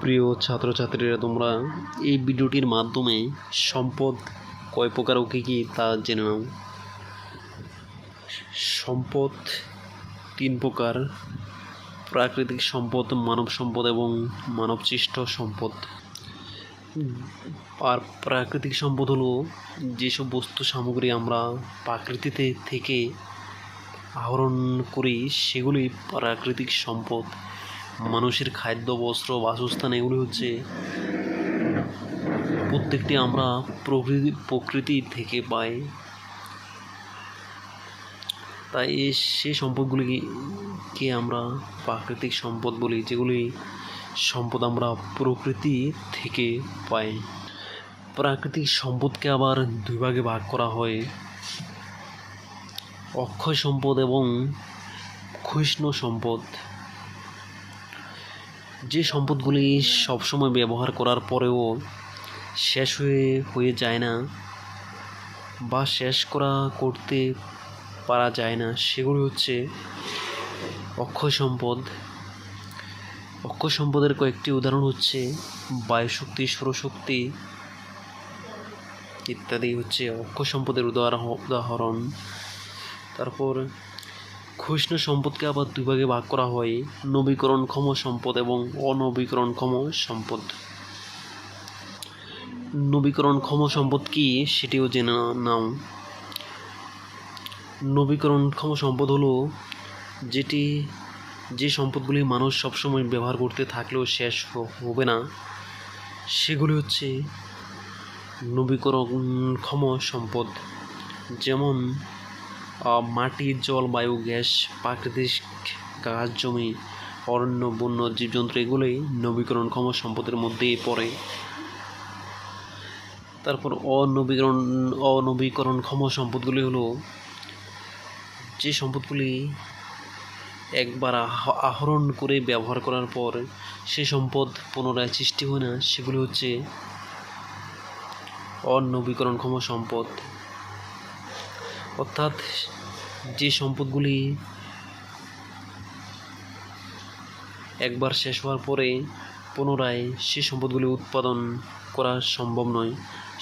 প্রিয় ছাত্রছাত্রীরা, তোমরা এই ভিডিওটির মাধ্যমে সম্পদ কয় প্রকার ও কী কী তা জেনে নাও। সম্পদ তিন প্রকার, প্রাকৃতিক সম্পদ, মানব সম্পদ এবং মানবসৃষ্ট সম্পদ। আর প্রাকৃতিক সম্পদ হলো যেসব বস্তু, সামগ্রী আমরা প্রাকৃতিতে থেকে আহরণ করি সেগুলি প্রাকৃতিক সম্পদ। মানুষের খাদ্য, বস্ত্র, বাসস্থান, এগুলি হচ্ছে প্রত্যেকটি আমরা প্রকৃতি প্রকৃতি থেকে পাই। তাই এই সেই সম্পদগুলিকে আমরা প্রাকৃতিক সম্পদ বলি, যেগুলি সম্পদ আমরা প্রকৃতি থেকে পাই। প্রাকৃতিক সম্পদকে আবার দুই ভাগে ভাগ করা হয়। অক্ষয় সম্পদ এবং ক্ষয়িষ্ণু সম্পদ। যে সম্পদগুলি সবসময় ব্যবহার করার পরেও শেষ হয়ে হয়ে যায় না বা শেষ করা করতে পারা যায় না, সেগুলি হচ্ছে অক্ষয় সম্পদ। অক্ষয় সম্পদের কয়েকটি উদাহরণ হচ্ছে বায়ুশক্তি, সৌরশক্তি ইত্যাদি হচ্ছে অক্ষয় সম্পদের উদাহরণ উদাহরণ। তারপর ক্ষয়িষ্ণু সম্পদকে আবার দুই ভাগে ভাগ করা হয়, নবীকরণক্ষম সম্পদ এবং অনবীকরণক্ষম সম্পদ। নবীকরণক্ষম সম্পদ কি সেটিও জেনে নাও। নবীকরণক্ষম সম্পদ হলো যেটি যে সম্পদগুলি মানুষ সবসময় ব্যবহার করতে থাকলেও শেষ হবে না, সেগুলি হচ্ছে নবীকরণক্ষম সম্পদ। যেমন মাটি, জল, বায়ু, গ্যাস, প্রাকৃতিক গাছ জমি, অরণ্য, বন্য, জীবজন্তু, এগুলোই নবীকরণক্ষম সম্পদের মধ্যেই পড়ে। তারপর অনবীকরণ অনবীকরণক্ষম সম্পদগুলি হলো, যে সম্পদগুলি একবার আহরণ করে ব্যবহার করার পর সে সম্পদ পুনরায় সৃষ্টি হয় না, সেগুলি হচ্ছে অনবীকরণক্ষম সম্পদ। অর্থাৎ যে সম্পদগুলি একবার শেষ হওয়ার পরে পুনরায় সে সম্পদগুলি উৎপাদন করা সম্ভব নয়,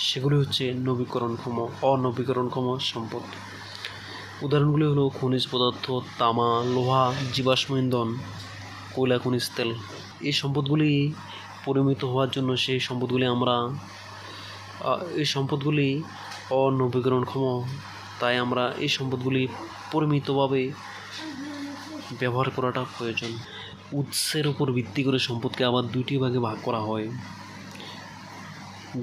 সেগুলি হচ্ছে নবীকরণক্ষম, অনবীকরণক্ষম সম্পদ। উদাহরণগুলি হলো খনিজ পদার্থ, তামা, লোহা, জীবাশ্ম ইন্ধন, কয়লা, খনিজ তেল। এই সম্পদগুলি পরিমিত হওয়ার জন্য সেই সম্পদগুলি আমরা এই সম্পদগুলি অনবীকরণক্ষম তাই আমরা এই সম্পদগুলি পরিমিতভাবে ব্যবহার করাটা প্রয়োজন। উৎসের উপর ভিত্তি করে সম্পদকে আবার দুইটি ভাগে ভাগ করা হয়।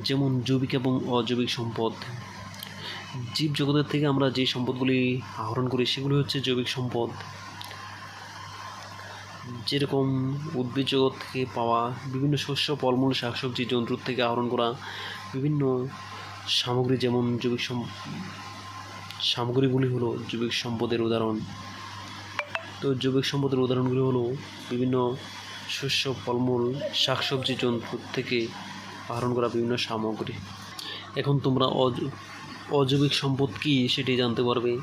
যেমন জৈবিক এবং অজৈবিক সম্পদ। জীব জগতের থেকে আমরা যে সম্পদগুলি আহরণ করি, সেগুলি হচ্ছে জৈবিক সম্পদ। যেরকম উদ্ভিদ জগৎ থেকে পাওয়া বিভিন্ন শস্য, ফলমূল, শাকসবজি জন্তুর থেকে আহরণ করা বিভিন্ন সামগ্রী যেমন জৈবিক সম সামগ্রীগুলি হলো জৈবিক সম্পদের উদাহরণ। তো জৈবিক সম্পদের উদাহরণগুলি হলো বিভিন্ন শস্য, ফলমূল, শাকসবজি জন্তুর থেকে আহরণ করা বিভিন্ন সামগ্রী। এখন তোমরা অজ- অজৈবিক সম্পদ কী সেটি জানতে পারবে।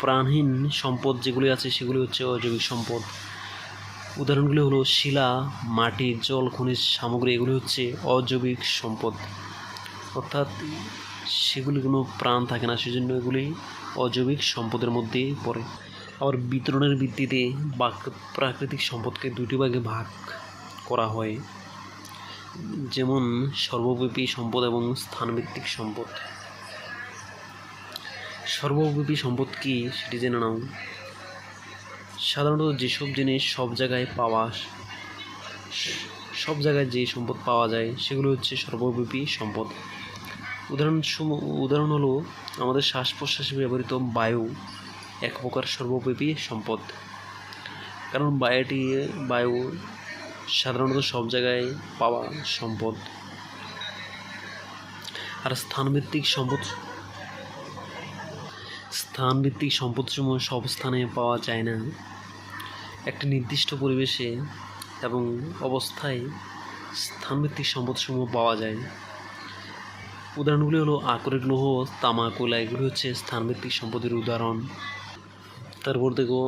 প্রাণহীন সম্পদ যেগুলি আছে সেগুলি হচ্ছে অজৈবিক সম্পদ। উদাহরণগুলি হলো শিলা, মাটি, জল, খনিজ সামগ্রী, এগুলি হচ্ছে অজৈবিক সম্পদ। অর্থাৎ সেগুলি কোনো প্রাণ থাকে না, সেজন্য এগুলি অজৈবিক সম্পদের মধ্যে পড়ে। আবার বিতরণের ভিত্তিতে প্রাকৃতিক সম্পদকে দুটি ভাগে ভাগ করা হয়। যেমন সর্বব্যাপী সম্পদ এবং স্থানভিত্তিক সম্পদ। সর্বব্যাপী সম্পদ কি সেটি জেনে নাও। সাধারণত যেসব জিনিস সব জায়গায় পাওয়া সব জায়গায় যে সম্পদ পাওয়া যায়, সেগুলো হচ্ছে সর্বব্যাপী সম্পদ। উদাহরণ উদাহরণ হলো, আমাদের শ্বাস প্রশ্বাসে ব্যবহৃত বায়ু এক প্রকার সর্বব্যাপী সম্পদ। কারণ বায়ুটি, বায়ু সাধারণত সব জায়গায় পাওয়া সম্পদ। আর স্থানভিত্তিক সম্পদ স্থানভিত্তিক সম্পদসমূহ সব স্থানে পাওয়া যায় না। একটি নির্দিষ্ট পরিবেশে এবং অবস্থায় স্থানভিত্তিক সম্পদসমূহ পাওয়া যায়। উদাহরণগুলি হলো আকরের লৌহ তামা কয়লা এগুলি হচ্ছে স্থানভিত্তিক সম্পদের উদাহরণ। তারপর দেখো